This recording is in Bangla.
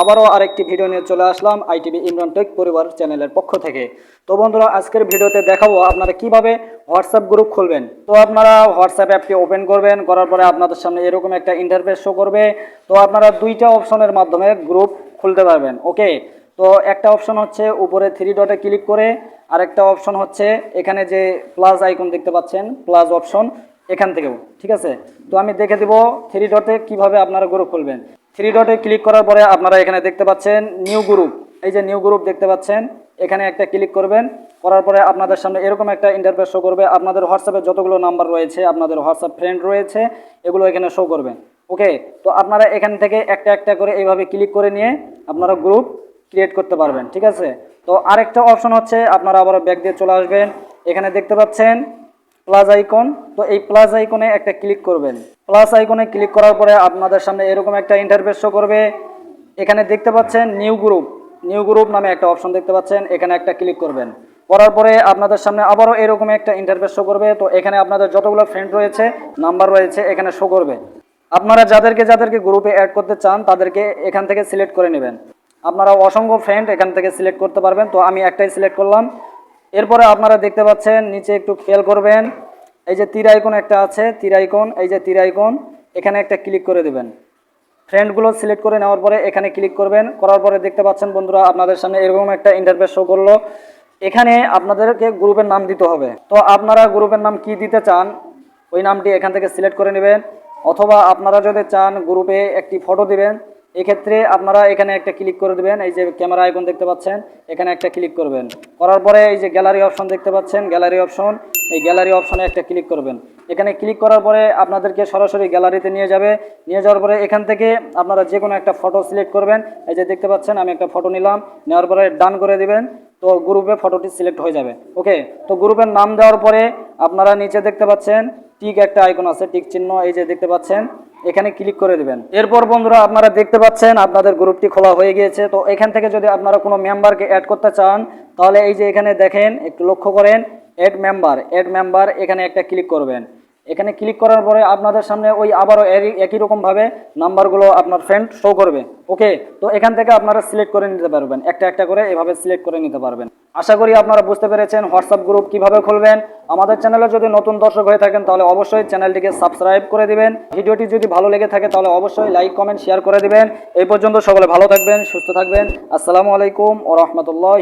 আবারও আরেকটি ভিডিও নিয়ে চলে আসলাম আইটিভি ইমরান টেক পরিবার চ্যানেলের পক্ষ থেকে। তো বন্ধুরা, আজকের ভিডিওতে দেখাবো আপনারা কীভাবে হোয়াটসঅ্যাপ গ্রুপ খুলবেন। তো আপনারা হোয়াটসঅ্যাপ অ্যাপটি ওপেন করবেন, করার পরে আপনাদের সামনে এরকম একটা ইন্টারফেস শো করবে। তো আপনারা দুইটা অপশনের মাধ্যমে গ্রুপ খুলতে পারবেন ওকে তো একটা অপশন হচ্ছে উপরে থ্রি ডটে ক্লিক করে, আরেকটা অপশন হচ্ছে এখানে যে প্লাস আইকন দেখতে পাচ্ছেন প্লাস অপশন এখান থেকেও, ঠিক আছে? তো আমি দেখে দিব থ্রি ডটে কীভাবে আপনারা গ্রুপ খুলবেন। থ্রি ডটে ক্লিক করার পরে আপনারা এখানে দেখতে পাচ্ছেন নিউ গ্রুপ এই যে নিউ গ্রুপ দেখতে পাচ্ছেন, এখানে একটা ক্লিক করবেন। করার পরে আপনাদের সামনে এরকম একটা ইন্টারফেস শো করবে। আপনাদের হোয়াটসঅ্যাপে যতগুলো নাম্বার রয়েছে, আপনাদের হোয়াটসঅ্যাপ ফ্রেন্ড রয়েছে, এগুলো এখানে শো করবে। ওকে তো আপনারা এখান থেকে একটা একটা করে এইভাবে ক্লিক করে নিয়ে আপনারা গ্রুপ ক্রিয়েট করতে পারবেন, ঠিক আছে? তো আরেকটা অপশন হচ্ছে, আপনারা আবার ব্যাগ দিয়ে চলে আসবেন। এখানে দেখতে পাচ্ছেন প্লাস আইকন তো এই প্লাস আইকনে একটা ক্লিক করবেন। প্লাস আইকনে ক্লিক করার পরে আপনাদের সামনে এরকম একটা ইন্টারফেস শো করবে। এখানে দেখতে পাচ্ছেন নিউ গ্রুপ নিউ গ্রুপ নামে একটা অপশন দেখতে পাচ্ছেন, এখানে একটা ক্লিক করবেন। করার পরে আপনাদের সামনে আবারও এরকম একটা ইন্টারফেস শো করবে। তো এখানে আপনাদের যতগুলো ফ্রেন্ড রয়েছে নাম্বার রয়েছে, এখানে শো করবে। আপনারা যাদেরকে যাদেরকে গ্রুপে অ্যাড করতে চান, তাদেরকে এখান থেকে সিলেক্ট করে নেবেন। আপনারা অসংখ্য ফ্রেন্ড এখান থেকে সিলেক্ট করতে পারবেন। তো আমি একটাই সিলেক্ট করলাম। এরপরে আপনারা দেখতে পাচ্ছেন, নিচে একটু খেয়াল করবেন। এই যে তীর একটা আছে তীর আইকন এই যে তীর আইকন এখানে একটা ক্লিক করে দেবেন। ফ্রেন্ডগুলো সিলেক্ট করে নেওয়ার পরে এখানে ক্লিক করবেন। করার পরে দেখতে পাচ্ছেন বন্ধুরা, আপনাদের সামনে এরকম একটা ইন্টারফেস শো করল। এখানে আপনাদেরকে গ্রুপের নাম দিতে হবে। তো আপনারা গ্রুপের নাম কি দিতে চান, ওই নামটি এখান থেকে সিলেক্ট করে নেবেন। অথবা আপনারা যদি চান গ্রুপে একটি ফটো দিবেন এক্ষেত্রে আপনারা এখানে একটা ক্লিক করে দেবেন, এই যে ক্যামেরা আইকন দেখতে পাচ্ছেন, এখানে একটা ক্লিক করবেন। করার পরে এই যে গ্যালারি অপশন দেখতে পাচ্ছেন গ্যালারি অপশন এই গ্যালারি অপশনে একটা ক্লিক করবেন। এখানে ক্লিক করার পরে আপনাদেরকে সরাসরি গ্যালারিতে নিয়ে যাবে। নিয়ে যাওয়ার পরে এখান থেকে আপনারা যে কোনো একটা ফটো সিলেক্ট করবেন। এই যে দেখতে পাচ্ছেন, আমি একটা ফটো নিলাম, নেওয়ার পরে ডান করে দিবেন, তো গ্রুপে ফটোটি সিলেক্ট হয়ে যাবে। ওকে তো গ্রুপের নাম দেওয়ার পরে আপনারা নিচে দেখতে পাচ্ছেন টিক একটা আইকন আছে টিক চিহ্ন, এই যে দেখতে পাচ্ছেন এখানে ক্লিক করে দেবেন। এরপর বন্ধুরা আপনারা দেখতে পাচ্ছেন আপনাদের গ্রুপটি খোলা হয়ে গিয়েছে। তো এখান থেকে যদি আপনারা কোনো মেম্বারকে অ্যাড করতে চান, তাহলে এই যে এখানে দেখেন, একটু লক্ষ্য করেন অ্যাড মেম্বার অ্যাড মেম্বার এখানে একটা ক্লিক করবেন। এখানে ক্লিক করার পরে আপনাদের সামনে ওই আবারও একই রকমভাবে নাম্বারগুলো আপনার ফ্রেন্ড শো করবে। ওকে তো এখান থেকে আপনারা সিলেক্ট করে নিতে পারবেন। একটা একটা করে এভাবে সিলেক্ট করে নিতে পারবেন। আশা করি আপনারা বুঝতে পেরেছেন হোয়াটসঅ্যাপ গ্রুপ কীভাবে খুলবেন। আমাদের চ্যানেলে যদি নতুন দর্শক হয়ে থাকেন, তাহলে অবশ্যই চ্যানেলটিকে সাবস্ক্রাইব করে দিবেন। ভিডিওটি যদি ভালো লেগে থাকে, তাহলে অবশ্যই লাইক কমেন্ট শেয়ার করে দিবেন। এই পর্যন্ত সকলে ভালো থাকবেন, সুস্থ থাকবেন। আসসালামু আলাইকুম ও রহমতুল্লাহ